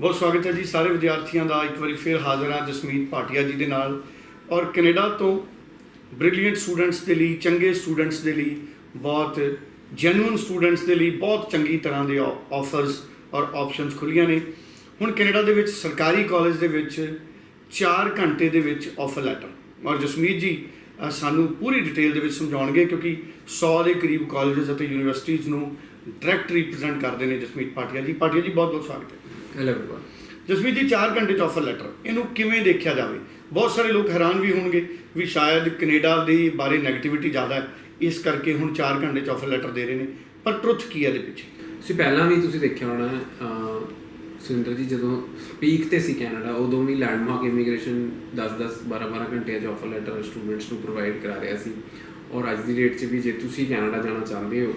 ਬਹੁਤ ਸਵਾਗਤ ਹੈ ਜੀ ਸਾਰੇ ਵਿਦਿਆਰਥੀਆਂ ਦਾ। ਇੱਕ ਵਾਰੀ ਫਿਰ ਹਾਜ਼ਰ ਹਾਂ ਜਸਮੀਤ ਭਾਟੀਆ ਜੀ ਦੇ ਨਾਲ। ਔਰ ਕੈਨੇਡਾ ਤੋਂ ਬ੍ਰਿਲੀਅੰਟ ਸਟੂਡੈਂਟਸ ਦੇ ਲਈ, ਚੰਗੇ ਸਟੂਡੈਂਟਸ ਦੇ ਲਈ, ਬਹੁਤ ਜੈਨੂਇਨ ਸਟੂਡੈਂਟਸ ਦੇ ਲਈ ਬਹੁਤ ਚੰਗੀ ਤਰ੍ਹਾਂ ਦੇ ਆਫਰਸ ਔਰ ਆਪਸ਼ਨਸ ਖੁੱਲੀਆਂ ਨੇ। ਹੁਣ ਕੈਨੇਡਾ ਦੇ ਵਿੱਚ ਸਰਕਾਰੀ ਕਾਲਜ ਦੇ ਵਿੱਚ 4 ਘੰਟੇ ਦੇ ਵਿੱਚ ਆਫਰ ਲੈਟਰ ਔਰ ਜਸਮੀਤ ਜੀ ਸਾਨੂੰ ਪੂਰੀ ਡਿਟੇਲ ਦੇ ਵਿੱਚ ਸਮਝਾਉਣਗੇ ਕਿਉਂਕਿ 100 ਦੇ ਕਰੀਬ ਕਾਲਜਸ ਅਤੇ ਯੂਨੀਵਰਸਿਟੀਜ਼ ਨੂੰ ਡਾਇਰੈਕਟ ਰਿਪਰੈਜ਼ੈਂਟ ਕਰਦੇ ਨੇ ਜਸਮੀਤ ਭਾਟੀਆ ਜੀ। ਭਾਟੀਆ ਜੀ ਬਹੁਤ ਬਹੁਤ ਸਵਾਗਤ ਹੈ। Hello everyone. ਜਸਮੀਤ ਜੀ 4 ਘੰਟੇ ਚ ਆਫਰ ਲੈਟਰ ਇਹਨੂੰ ਕਿਵੇਂ ਦੇਖਿਆ ਜਾਵੇ? ਬਹੁਤ ਸਾਰੇ ਲੋਕ ਹੈਰਾਨ ਵੀ ਹੋਣਗੇ ਵੀ ਸ਼ਾਇਦ ਕੈਨੇਡਾ ਦੇ ਬਾਰੇ 네ਗੇਟਿਵਿਟੀ ਜ਼ਿਆਦਾ ਹੈ। ਇਸ ਕਰਕੇ ਹੁਣ 4 ਘੰਟੇ ਚ ਆਫਰ ਲੈਟਰ ਦੇ ਰਹੇ ਨੇ। ਪਰ ਟਰੁੱਥ ਕੀ ਹੈ ਇਹਦੇ ਪਿੱਛੇ? ਤੁਸੀਂ ਪਹਿਲਾਂ ਵੀ ਤੁਸੀਂ ਦੇਖਿਆ ਹੋਣਾ ਸੁਰਿੰਦਰ ਜੀ, ਜਦੋਂ ਪੀਕ ਤੇ ਸੀ ਕੈਨੇਡਾ, ਉਦੋਂ ਵੀ ਲੈਂਡਮਾਰਕ ਇਮੀਗ੍ਰੇਸ਼ਨ 10-10 12-12 ਘੰਟਿਆਂ 'ਚ ਆਫਰ ਲੈਟਰ ਸਟੂਡੈਂਟਸ ਨੂੰ ਪ੍ਰੋਵਾਈਡ ਕਰਾ ਰਿਹਾ ਸੀ। ਔਰ ਅੱਜ ਦੀ ਡੇਟ 'ਚ ਵੀ ਜੇ ਤੁਸੀਂ ਕੈਨੇਡਾ ਜਾਣਾ ਚਾਹੁੰਦੇ ਹੋ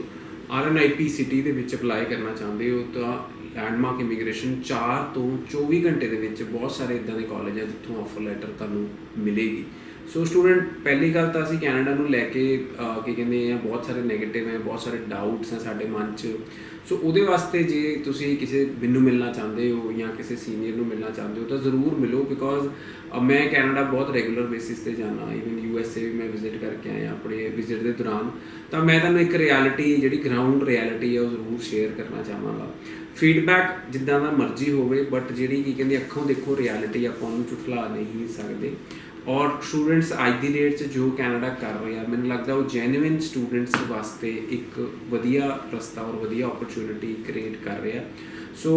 ਆਰਐਨਆਈਪੀ ਸਿਟੀ ਦੇ ਵਿੱਚ ਅਪਲਾਈ ਕਰਨਾ ਚਾਹੁੰਦੇ ਹੋ ਤਾਂ ਲੈਂਡਮਾਰਕ ਇਮੀਗ੍ਰੇਸ਼ਨ 4 ਤੋਂ 24 ਘੰਟੇ ਦੇ ਵਿੱਚ ਬਹੁਤ ਸਾਰੇ ਇਦਾਂ ਦੇ ਕਾਲਜ ਆ ਜਿੱਥੋਂ ਆਫਰ ਲੈਟਰ ਤੁਹਾਨੂੰ ਮਿਲੇਗੀ। ਸੋ ਸਟੂਡੈਂਟ ਪਹਿਲੀ ਗੱਲ ਤਾਂ ਅਸੀਂ ਕੈਨੇਡਾ ਨੂੰ ਲੈ ਕੇ ਕੀ ਕਹਿੰਦੇ ਆ, ਬਹੁਤ ਸਾਰੇ 네ਗੇਟਿਵ ਹੈ, ਬਹੁਤ ਸਾਰੇ ਡਾਊਟਸ ਹੈ ਸਾਡੇ ਮਨ 'ਚ। ਸੋ ਉਹਦੇ ਵਾਸਤੇ ਜੇ ਤੁਸੀਂ ਕਿਸੇ ਮੈਨੂੰ ਮਿਲਣਾ ਚਾਹੁੰਦੇ ਹੋ ਜਾਂ ਕਿਸੇ ਸੀਨੀਅਰ ਨੂੰ ਮਿਲਣਾ ਚਾਹੁੰਦੇ ਹੋ ਤਾਂ ਜ਼ਰੂਰ ਮਿਲੋ ਬਿਕੋਜ਼ ਮੈਂ ਕੈਨੇਡਾ ਬਹੁਤ ਰੈਗੂਲਰ ਬੇਸਿਸ ਤੇ ਜਾਣਾ। ਇਵਨ ਯੂ ਐਸ ਏ ਵੀ ਮੈਂ ਵਿਜ਼ਿਟ ਕਰਕੇ ਆਇਆ ਆਪਣੇ ਵਿਜ਼ਿਟ ਦੇ ਦੌਰਾਨ। ਤਾਂ ਮੈਂ ਤੁਹਾਨੂੰ ਇੱਕ ਰਿਐਲਿਟੀ ਜਿਹੜੀ ਗਰਾਊਂਡ ਰਿਐਲਿਟੀ ਹੈ, ਉਹ ਜ਼ਰੂਰ ਸ਼ੇਅਰ ਕਰਨਾ ਚਾਹਾਂਗਾ। ਫੀਡਬੈਕ ਜਿੱਦਾਂ ਦਾ ਮਰਜ਼ੀ ਹੋਵੇ ਬਟ ਜਿਹੜੀ ਕੀ ਕਹਿੰਦੇ ਅੱਖੋਂ ਦੇਖੋ ਰਿਐਲਿਟੀ ਆਪਾਂ ਉਹਨੂੰ ਝੁਠਲਾ ਨਹੀਂ ਸਕਦੇ। ਔਰ ਸਟੂਡੈਂਟਸ ਅੱਜ ਦੀ ਡੇਟ 'ਚ ਜੋ ਕੈਨੇਡਾ ਕਰ ਰਹੇ ਆ, ਮੈਨੂੰ ਲੱਗਦਾ ਉਹ ਜੈਨੂਇਨ ਸਟੂਡੈਂਟਸ ਵਾਸਤੇ ਇੱਕ ਵਧੀਆ ਰਸਤਾ ਔਰ ਵਧੀਆ ਓਪਰਚੁਨਿਟੀ ਕ੍ਰੀਏਟ ਕਰ ਰਿਹਾ ਸੋ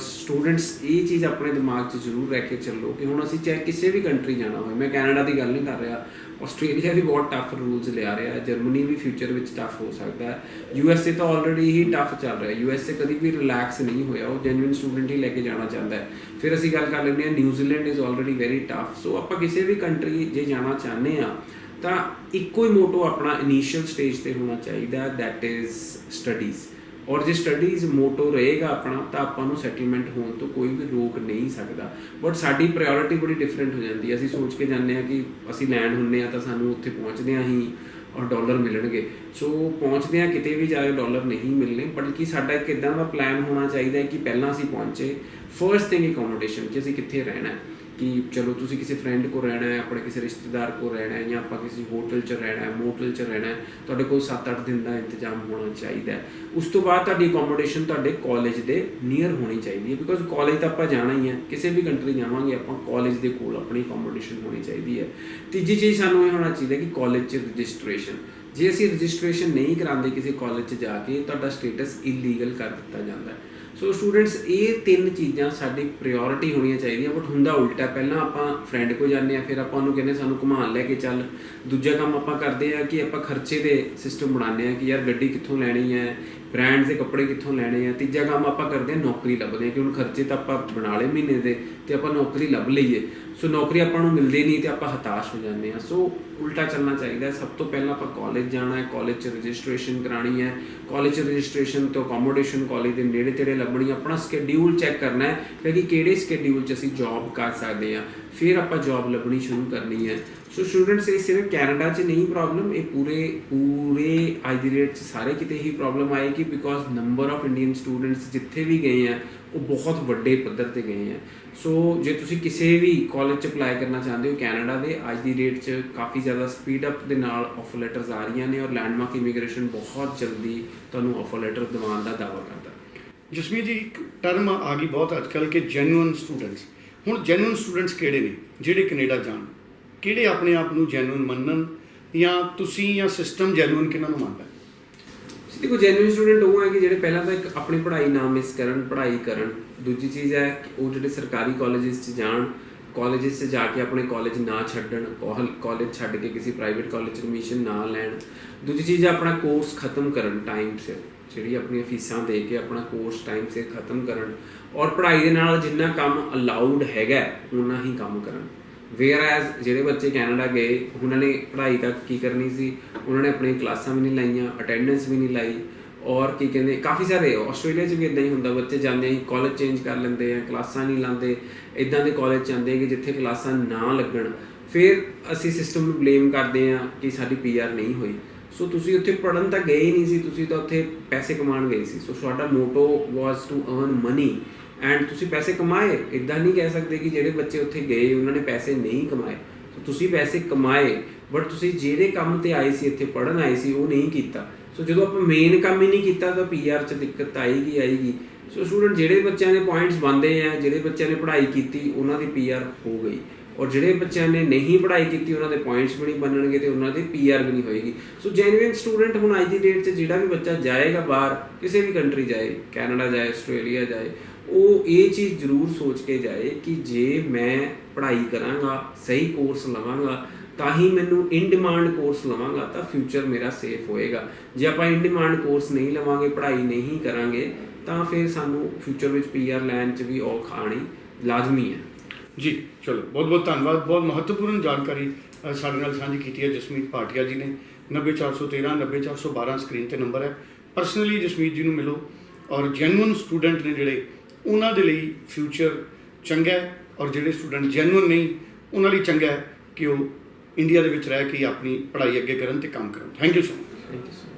ਸਟੂਡੈਂਟਸ uh, ਇਹ ਚੀਜ਼ ਆਪਣੇ ਦਿਮਾਗ 'ਚ ਜ਼ਰੂਰ ਰੱਖ ਕੇ ਚੱਲੋ ਕਿ ਹੁਣ ਅਸੀਂ ਚਾਹੇ ਕਿਸੇ ਵੀ ਕੰਟਰੀ ਜਾਣਾ ਹੋਵੇ, ਮੈਂ ਕੈਨੇਡਾ ਦੀ ਗੱਲ ਨਹੀਂ ਕਰ ਰਿਹਾ ਆਸਟ੍ਰੇਲੀਆ ਵੀ ਬਹੁਤ ਟਫ ਰੂਲਸ ਲਿਆ ਰਿਹਾ ਜਰਮਨੀ ਵੀ ਫਿਊਚਰ ਵਿੱਚ ਟਫ ਹੋ ਸਕਦਾ ਹੈ ਯੂ ਐਸ ਏ ਤਾਂ ਆਲਰੇਡੀ ਹੀ ਟਫ ਚੱਲ ਰਿਹਾ ਯੂ ਐਸ ਏ ਕਦੀ ਵੀ ਰਿਲੈਕਸ ਨਹੀਂ ਹੋਇਆ, ਉਹ ਜੈਨੂਇਨ ਸਟੂਡੈਂਟ ਹੀ ਲੈ ਕੇ ਜਾਣਾ ਚਾਹੁੰਦਾ ਹੈ। ਫਿਰ ਅਸੀਂ ਗੱਲ ਕਰ ਲੈਂਦੇ ਹਾਂ New Zealand is already very tough so ਆਪਾਂ ਕਿਸੇ ਵੀ ਕੰਟਰੀ ਜੇ ਜਾਣਾ ਚਾਹੁੰਦੇ ਆ ਤਾਂ ਇੱਕੋ ਹੀ ਮੋਟੋ ਆਪਣਾ ਇਨੀਸ਼ੀਅਲ ਸਟੇਜ ਤੇ ਹੋਣਾ ਚਾਹੀਦਾ ਦੈਟ ਇਜ਼ ਸਟੱਡੀਜ਼ ਔਰ ਜੇ ਸਟੱਡੀਜ਼ ਮੋਟੋ ਰਹੇਗਾ ਆਪਣਾ, ਤਾਂ ਆਪਾਂ ਨੂੰ ਸੈਟਲਮੈਂਟ ਹੋਣ ਤੋਂ ਕੋਈ ਵੀ ਰੋਕ ਨਹੀਂ ਸਕਦਾ। ਬਟ ਸਾਡੀ ਪ੍ਰਾਇੋਰਟੀ ਬੜੀ ਡਿਫਰੈਂਟ ਹੋ ਜਾਂਦੀ ਹੈ। ਅਸੀਂ ਸੋਚ ਕੇ ਜਾਂਦੇ ਆ ਕਿ ਅਸੀਂ ਲੈਂਡ ਹੁੰਨੇ ਆ ਤਾਂ ਸਾਨੂੰ ਉੱਥੇ ਪਹੁੰਚਦੇ ਆ ਹੀ ਔਰ ਡਾਲਰ ਮਿਲਣਗੇ। ਸੋ ਪਹੁੰਚਦੇ ਆ ਕਿਤੇ ਵੀ ਜਾ ਕੇ ਡਾਲਰ ਨਹੀਂ ਮਿਲਨੇ ਬਲਕਿ ਸਾਡਾ ਇੱਕ ਇਦਾਂ ਦਾ ਪਲਾਨ ਹੋਣਾ ਚਾਹੀਦਾ ਹੈ ਕਿ ਪਹਿਲਾਂ ਅਸੀਂ ਪਹੁੰਚੇ। ਫਰਸਟ ਥਿੰਗ ਅਕੋਮੋਡੇਸ਼ਨ ਕਿ ਅਸੀਂ ਕਿੱਥੇ ਰਹਿਣਾ ਹੈ। ਕਿ ਚਲੋ ਤੁਸੀਂ ਕਿਸੇ ਫਰੈਂਡ ਕੋ ਰਹਿਣਾ ਹੈ, ਆਪਣੇ ਕਿਸੇ ਰਿਸ਼ਤੇਦਾਰ ਕੋ ਰਹਿਣਾ ਹੈ ਜਾਂ ਆਪਾਂ ਕਿਸੇ ਹੋਟਲ 'ਚ ਰਹਿਣਾ ਹੈ ਮੋਟਲ 'ਚ ਰਹਿਣਾ ਹੈ, ਤੁਹਾਡੇ ਕੋਲ 7-8 ਦਿਨ ਦਾ ਇੰਤਜ਼ਾਮ ਹੋਣਾ ਚਾਹੀਦਾ ਹੈ। ਉਸ ਤੋਂ ਬਾਅਦ ਤੁਹਾਡੀ ਅਕੋਮੋਡੇਸ਼ਨ ਤੁਹਾਡੇ ਕਾਲਜ ਦੇ ਨੀਅਰ ਹੋਣੀ ਚਾਹੀਦੀ ਹੈ ਬਿਕੋਜ਼ ਕਾਲਜ ਤਾਂ ਆਪਾਂ ਜਾਣਾ ਹੀ ਹੈ, ਕਿਸੇ ਵੀ ਕੰਟਰੀ ਜਾਵਾਂਗੇ ਆਪਾਂ ਕਾਲਜ ਦੇ ਕੋਲ ਆਪਣੀ ਅਕੋਮੋਡੇਸ਼ਨ ਹੋਣੀ ਚਾਹੀਦੀ ਹੈ। ਤੀਜੀ ਚੀਜ਼ ਸਾਨੂੰ ਇਹ ਹੋਣਾ ਚਾਹੀਦਾ ਕਿ ਕਾਲਜ 'ਚ ਰਜਿਸਟ੍ਰੇਸ਼ਨ ਜੇ ਅਸੀਂ ਰਜਿਸਟ੍ਰੇਸ਼ਨ ਨਹੀਂ ਕਰਾਉਂਦੇ ਕਿਸੇ ਕਾਲਜ 'ਚ ਜਾ ਕੇ, ਤੁਹਾਡਾ ਸਟੇਟਸ ਇਲੀਗਲ ਕਰ ਦਿੱਤਾ ਜਾਂਦਾ ਹੈ। ਸੋ ਸਟੂਡੈਂਟਸ ਇਹ ਤਿੰਨ ਚੀਜ਼ਾਂ ਸਾਡੀ ਪ੍ਰਾਇੋਰਟੀ ਹੋਣੀਆਂ ਚਾਹੀਦੀਆਂ ਬਟ ਹੁੰਦਾ ਉਲਟਾ। ਪਹਿਲਾਂ ਆਪਾਂ ਫਰੈਂਡ ਕੋ ਜਾਂਦੇ ਆ ਫਿਰ ਆਪਾਂ ਉਹਨੂੰ ਕਹਿੰਦੇ ਸਾਨੂੰ ਘੁਮਾਉਣ ਲੈ ਕੇ ਚੱਲ। ਦੂਜਾ ਕੰਮ ਆਪਾਂ ਕਰਦੇ ਆ ਕਿ ਆਪਾਂ ਖਰਚੇ ਦੇ ਸਿਸਟਮ ਬਣਾਉਂਦੇ ਆ ਕਿ, ਯਾਰ, ਗੱਡੀ ਕਿੱਥੋਂ ਲੈਣੀ ਹੈ? ਬ੍ਰਾਂਡ ਦੇ ਕੱਪੜੇ ਕਿੱਥੋਂ ਲੈਣੇ ਆ? ਤੀਜਾ ਕੰਮ ਆਪਾਂ ਕਰਦੇ ਆ ਨੌਕਰੀ ਲੱਭਦੇ ਆ ਕਿ ਹੁਣ ਖਰਚੇ ਤਾਂ ਆਪਾਂ ਬਣਾ ਲਏ ਮਹੀਨੇ ਦੇ ਤੇ ਆਪਾਂ ਨੌਕਰੀ ਲੱਭ ਲਈਏ। ਸੋ ਨੌਕਰੀ ਆਪਾਂ ਨੂੰ ਮਿਲਦੀ ਨਹੀਂ ਤੇ ਆਪਾਂ ਹਤਾਸ਼ ਹੋ ਜਾਂਦੇ ਆ ਸੋ ਉਲਟਾ ਚੱਲਣਾ ਚਾਹੀਦਾ ਸਭ ਤੋਂ ਪਹਿਲਾਂ ਆਪਾਂ ਕਾਲਜ ਜਾਣਾ ਹੈ। ਕਾਲਜ 'ਚ ਰਜਿਸਟ੍ਰੇਸ਼ਨ ਕਰਾਣੀ ਹੈ। ਕਾਲਜ 'ਚ ਰਜਿਸਟ੍ਰੇਸ਼ਨ ਤੋਂ ਅਕੋਮੋਡੇਸ਼ਨ ਕਾਲਜ ਦੇ ਨੇੜੇ ਤੇੜੇ ਲੱਭਣੀ ਆਪਣਾ ਸਕੇਡਿਊਲ ਚੈੱਕ ਕਰਨਾ ਹੈ ਕਿ ਕਿਹੜੇ ਸਕੇਡਿਊਲ 'ਚ ਅਸੀਂ ਜੌਬ ਕਰ ਸਕਦੇ ਹਾਂ। ਫਿਰ ਆਪਾਂ ਜੌਬ ਲੱਭਣੀ ਸ਼ੁਰੂ ਕਰਨੀ ਹੈ। ਸੋ ਸਟੂਡੈਂਟਸ ਇਹ ਸਿਰਫ ਕੈਨੇਡਾ 'ਚ ਨਹੀਂ ਪ੍ਰੋਬਲਮ ਇਹ ਪੂਰੇ ਪੂਰੇ ਅੱਜ ਦੀ ਡੇਟ 'ਚ ਸਾਰੇ ਕਿਤੇ ਹੀ ਪ੍ਰੋਬਲਮ ਆਏਗੀ because number of Indian students ਜਿੱਥੇ ਵੀ ਗਏ ਆ, ਉਹ ਬਹੁਤ ਵੱਡੇ ਪੱਧਰ ਤੇ ਗਏ ਆ। ਸੋ ਜੇ ਤੁਸੀਂ ਕਿਸੇ ਵੀ ਕਾਲਜ 'ਚ ਅਪਲਾਈ ਕਰਨਾ ਚਾਹੁੰਦੇ ਹੋ ਕੈਨੇਡਾ ਦੇ, ਅੱਜ ਦੀ ਡੇਟ 'ਚ ਕਾਫੀ ਜ਼ਿਆਦਾ ਸਪੀਡ ਅਪ ਦੇ ਨਾਲ ਆਫਰ ਲੈਟਰਸ ਆ ਰਹੀਆਂ ਨੇ ਔਰ ਲੈਂਡਮਾਰਕ ਇਮੀਗ੍ਰੇਸ਼ਨ ਬਹੁਤ ਜਲਦੀ ਤੁਹਾਨੂੰ ਆਫਰ ਲੈਟਰ ਦਿਵਾਉਣ ਦਾ ਦਾਅਵਾ ਕਰਦਾ। ਜਸਮੀਤ ਜੀ, ਇੱਕ ਟਰਮ ਆ ਗਈ ਬਹੁਤ ਅੱਜਕੱਲ ਕਿ ਜੈਨੂਇਨ ਸਟੂਡੈਂਟਸ ਹੁਣ ਜੈਨੂਇਨ ਸਟੂਡੈਂਟਸ ਕਿਹੜੇ ਨੇ, ਜਿਹੜੇ ਕੈਨੇਡਾ ਜਾਣ? ਕਿਹੜੇ ਆਪਣੇ ਆਪ ਨੂੰ ਜੈਨੂਇਨ ਮੰਨਣ ਜਾਂ ਤੁਸੀਂ ਜਾਂ ਸਿਸਟਮ ਜੈਨੂਇਨ ਕਿਹਨਾਂ ਨੂੰ ਮੰਨਦਾ? ਦੇਖੋ ਜੈਨੂਇਨ ਸਟੂਡੈਂਟ ਉਹ ਹੈ ਕਿ ਜਿਹੜੇ ਪਹਿਲਾਂ ਤਾਂ ਇੱਕ ਆਪਣੀ ਪੜ੍ਹਾਈ ਨਾ ਮਿਸ ਕਰਨ, ਪੜ੍ਹਾਈ ਕਰਨ। ਦੂਜੀ ਚੀਜ਼ ਹੈ ਕਿ ਉਹ ਜਿਹੜੇ ਸਰਕਾਰੀ ਕਾਲਜਸ 'ਚ ਜਾਣ ਕਾਲਜਸ 'ਚ ਜਾ ਕੇ ਆਪਣੇ ਕਾਲਜ ਨਾ ਛੱਡਣ ਕਾਲਜ ਛੱਡ ਕੇ ਕਿਸੇ ਪ੍ਰਾਈਵੇਟ ਕਾਲਜ 'ਚ ਐਡਮਿਸ਼ਨ ਨਾ ਲੈਣ। ਦੂਜੀ ਚੀਜ਼ ਆਪਣਾ ਕੋਰਸ ਖਤਮ ਕਰਨ ਟਾਈਮ ਸਿਰ, ਜਿਹੜੀ ਆਪਣੀਆਂ ਫੀਸਾਂ ਦੇ ਕੇ ਆਪਣਾ ਕੋਰਸ ਟਾਈਮ ਸਿਰ ਖਤਮ ਕਰਨ। ਔਰ ਪੜ੍ਹਾਈ ਦੇ ਨਾਲ ਜਿੰਨਾ ਕੰਮ ਅਲਾਉਡ ਹੈਗਾ ਉਹਨਾਂ ਹੀ ਕੰਮ ਕਰਨ। ਵੇਅਰ ਐਜ਼ ਜਿਹੜੇ ਬੱਚੇ ਕੈਨੇਡਾ ਗਏ, ਉਹਨਾਂ ਨੇ ਪੜ੍ਹਾਈ ਤੱਕ ਕੀ ਕਰਨੀ ਸੀ? ਉਹਨਾਂ ਨੇ ਆਪਣੀਆਂ ਕਲਾਸਾਂ ਵੀ ਨਹੀਂ ਲਾਈਆਂ ਅਟੈਂਡੈਂਸ ਵੀ ਨਹੀਂ ਲਾਈ। ਔਰ ਕੀ ਕਹਿੰਦੇ, ਕਾਫੀ ਸਾਰੇ ਆਸਟ੍ਰੇਲੀਆ 'ਚ ਵੀ ਇਦਾਂ ਹੀ ਹੁੰਦਾ, ਬੱਚੇ ਜਾਂਦੇ ਹੀ ਕਾਲਜ ਚੇਂਜ ਕਰ ਲੈਂਦੇ ਆ, ਕਲਾਸਾਂ ਨਹੀਂ ਲਾਉਂਦੇ ਇਦਾਂ ਦੇ ਕਾਲਜ ਜਾਂਦੇ ਕਿ ਜਿੱਥੇ ਕਲਾਸਾਂ ਨਾ ਲੱਗਣ। ਫਿਰ ਅਸੀਂ ਸਿਸਟਮ ਨੂੰ ਬਲੇਮ ਕਰਦੇ ਆ ਕਿ ਸਾਡੀ ਪੀਆਰ ਨਹੀਂ ਹੋਈ। ਸੋ ਤੁਸੀਂ ਉੱਥੇ ਪੜਨ ਤਾਂ ਗਏ ਹੀ ਨਹੀਂ ਸੀ, ਤੁਸੀਂ ਤਾਂ ਉੱਥੇ ਪੈਸੇ ਕਮਾਉਣ ਗਏ ਸੀ। ਸੋ ਤੁਹਾਡਾ motto was to earn money and ਤੁਸੀਂ ਪੈਸੇ ਕਮਾਏ ਇਦਾਂ ਨਹੀਂ ਕਹਿ ਸਕਦੇ ਕਿ ਜਿਹੜੇ ਬੱਚੇ ਉੱਥੇ ਗਏ, ਉਹਨਾਂ ਨੇ ਪੈਸੇ ਨਹੀਂ ਕਮਾਏ। ਸੋ ਤੁਸੀਂ ਪੈਸੇ ਕਮਾਏ ਬਟ ਤੁਸੀਂ ਜਿਹੜੇ ਕੰਮ ਤੇ ਆਏ ਸੀ, ਇੱਥੇ ਪੜਨ ਆਏ ਸੀ, ਉਹ ਨਹੀਂ ਕੀਤਾ। ਸੋ ਜਦੋਂ ਆਪਾਂ ਮੇਨ ਕੰਮ ਹੀ ਨਹੀਂ ਕੀਤਾ ਤਾਂ ਪੀਆਰ 'ਚ ਦਿੱਕਤ ਆਏਗੀ ਆਏਗੀ। ਸੋ ਸਟੂਡੈਂਟ ਜਿਹੜੇ ਬੱਚਿਆਂ ਦੇ ਪੁਆਇੰਟਸ ਬੰਦੇ ਆ, ਜਿਹੜੇ ਬੱਚਿਆਂ ਨੇ ਪੜ੍ਹਾਈ ਕੀਤੀ, ਉਹਨਾਂ ਦੀ ਪੀਆਰ ਹੋ ਗਈ। ਔਰ ਜਿਹੜੇ ਬੱਚਿਆਂ ਨੇ ਨਹੀਂ ਪੜ੍ਹਾਈ ਕੀਤੀ, ਉਹਨਾਂ ਦੇ ਪੁਆਇੰਟਸ ਵੀ ਨਹੀਂ ਬਣਨਗੇ ਤੇ ਉਹਨਾਂ ਦੀ ਪੀਆਰ ਵੀ ਨਹੀਂ ਹੋਏਗੀ। ਸੋ ਜੈਨੂਇਨ ਸਟੂਡੈਂਟ ਹੁਣ ਅੱਜ ਦੀ ਡੇਟ 'ਚ ਜਿਹੜਾ ਵੀ ਬੱਚਾ ਜਾਏਗਾ ਬਾਹਰ, ਕਿਸੇ ਵੀ ਕੰਟਰੀ ਜਾਏ ਕੈਨੇਡਾ ਜਾਏ ਆਸਟ੍ਰੇਲੀਆ ਜਾਏ, ਉਹ ਇਹ ਚੀਜ਼ ਜ਼ਰੂਰ ਸੋਚ ਕੇ ਜਾਏ ਕਿ ਜੇ ਮੈਂ ਪੜ੍ਹਾਈ ਕਰਾਂਗਾ, ਸਹੀ ਕੋਰਸ ਲਵਾਂਗਾ ਤਾਂ ਹੀ ਮੈਨੂੰ ਇਨ ਡਿਮਾਂਡ ਕੋਰਸ ਲਵਾਂਗਾ ਤਾਂ ਫਿਊਚਰ ਮੇਰਾ ਸੇਫ ਹੋਏਗਾ। ਜੇ ਆਪਾਂ ਇਨ ਡਿਮਾਂਡ ਕੋਰਸ ਨਹੀਂ ਲਵਾਂਗੇ, ਪੜ੍ਹਾਈ ਨਹੀਂ ਕਰਾਂਗੇ, ਤਾਂ ਫਿਰ ਸਾਨੂੰ ਫਿਊਚਰ ਵਿੱਚ ਪੀਆਰ ਲੈਣ 'ਚ ਵੀ ਔਖ ਆਣੀ ਲਾਜ਼ਮੀ ਹੈ। ਜੀ, ਚਲੋ ਬਹੁਤ ਬਹੁਤ ਧੰਨਵਾਦ। ਬਹੁਤ ਮਹੱਤਵਪੂਰਨ ਜਾਣਕਾਰੀ ਸਾਡੇ ਨਾਲ ਸਾਂਝੀ ਕੀਤੀ ਹੈ ਜਸਮੀਤ ਭਾਟੀਆ ਜੀ ਨੇ। 90413 90412 ਸਕਰੀਨ ਤੇ ਨੰਬਰ ਹੈ। ਪਰਸਨਲੀ ਜਸਮੀਤ ਜੀ ਨੂੰ ਮਿਲੋ ਔਰ ਜੈਨੂਇਨ ਸਟੂਡੈਂਟ ਨੇ ਜਿਹੜੇ, ਉਹਨਾਂ ਦੇ ਲਈ ਫਿਊਚਰ ਚੰਗਾ ਹੈ ਔਰ ਜਿਹੜੇ ਸਟੂਡੈਂਟ ਜੈਨੂਇਨ ਨਹੀਂ, ਉਹਨਾਂ ਲਈ ਚੰਗਾ ਹੈ ਕਿ ਉਹ ਇੰਡੀਆ ਦੇ ਵਿੱਚ ਰਹਿ ਕੇ ਆਪਣੀ ਪੜ੍ਹਾਈ ਅੱਗੇ ਕਰਨ ਤੇ ਕੰਮ ਕਰਨ thank you so much thank you